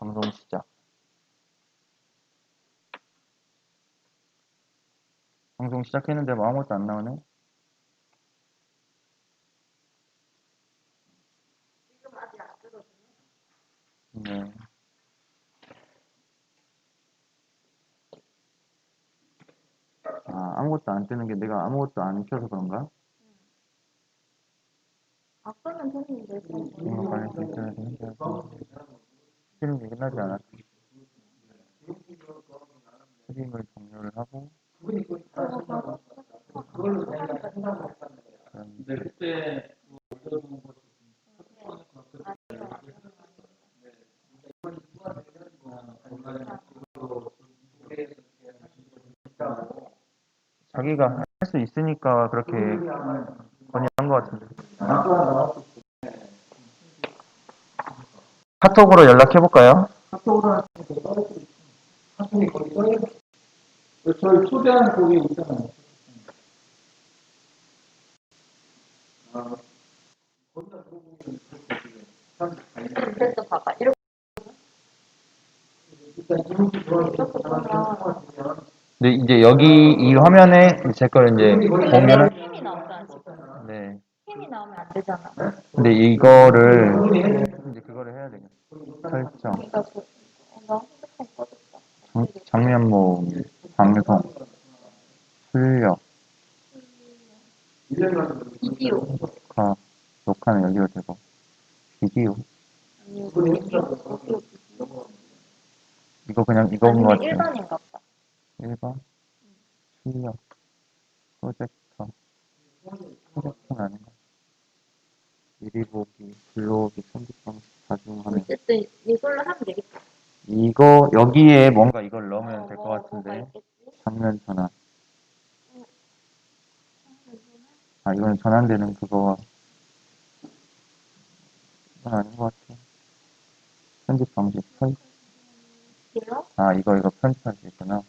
방송 시작. 방송 시작했는데 뭐 아무것도 안 나오네? 네. 아, 아무것도 안 뜨는 게 내가 아무것도 안 켜서 그런가? 아까는 했는데 이거 빨리 결제해야 되는데. 스트림이 끝나지 않았어. 스트림을 종료를 하고, 그럼 자기가 할 수 있으니까 그렇게 건의한 것 같은데. 카톡으로 연락해볼까요? 카톡으로. 카톡이 거기 떨어져. 저희 초대하는 거기 있잖아요. 아, 거기다 물어보면 그래서 봐봐. 이렇게 일단 근데 이제 여기 이 화면에 제 걸 이제 공유를 힘이 나오잖아 지금. 네. 힘이 나오면 안 되잖아. 근데 이거를 이제 그거를 해야 되겠다. 설정, 어. 장- 장면 모음, 방송, 출력, 비디오. 녹화, 녹화는 여기로 되고 비디오. 이거 그냥 이거인 것 같아요. 일반인가 보다. 1번 출력, 프로젝터, 프로젝터는 아닌 것 미리 보기, 불러오기, 편집 방식, 자중하는 어쨌든 이걸로 하면 되겠다. 이거 여기에 뭔가 이걸 넣으면 어, 될것 뭐, 같은데 있겠지? 장면 전환 아 이거는 전환되는 그거 이건 아닌 것 같아 편집 방식 편... 길러? 아 이거 이거 편집할 수 있구나